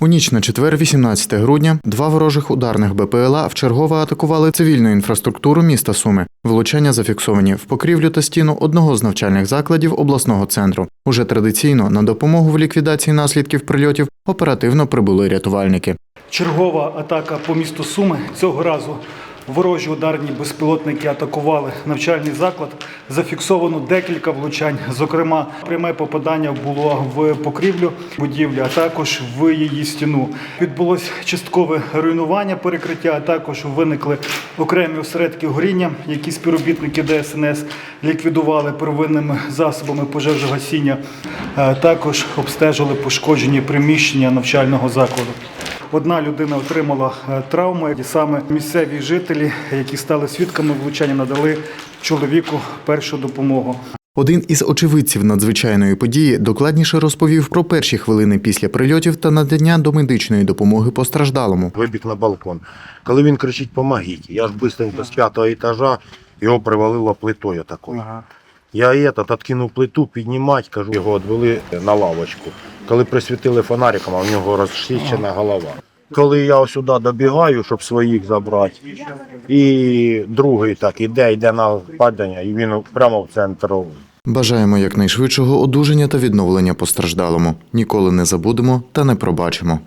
У ніч на четвер, 18 грудня, два ворожих ударних БПЛА вчергово атакували цивільну інфраструктуру міста Суми. Влучання зафіксовані в покрівлю та стіну одного з навчальних закладів обласного центру. Уже традиційно на допомогу в ліквідації наслідків прильотів оперативно прибули рятувальники. Чергова атака по місту Суми. Цього разу ворожі ударні безпілотники атакували навчальний заклад. Зафіксовано декілька влучань. Зокрема, пряме попадання було в покрівлю будівлі, а також в її стіну. Відбулось часткове руйнування перекриття, а також виникли окремі осередки горіння, які співробітники ДСНС ліквідували первинними засобами пожежогасіння. Е, Також обстежили пошкоджені приміщення навчального закладу. Одна людина отримала е, травму, і саме місцеві жителі, які стали свідками влучання, надали чоловіку першу допомогу. Один із очевидців надзвичайної події докладніше розповів про перші хвилини після прильотів та надання домедичної допомоги постраждалому. вибіг на балкон. Коли він кричить «помогіть», я ж быстренько з п'ятого етажа його привалило плитою такою. Я этот, откинув плиту, піднімати, кажу, його відвели на лавочку. Коли присвітили фонариком, а в нього розчищена голова. Коли я сюди добігаю, щоб своїх забрати, і другий так іде, йде на падання, і він прямо в центр. Бажаємо якнайшвидшого одужання та відновлення постраждалому. Ніколи не забудемо та не пробачимо.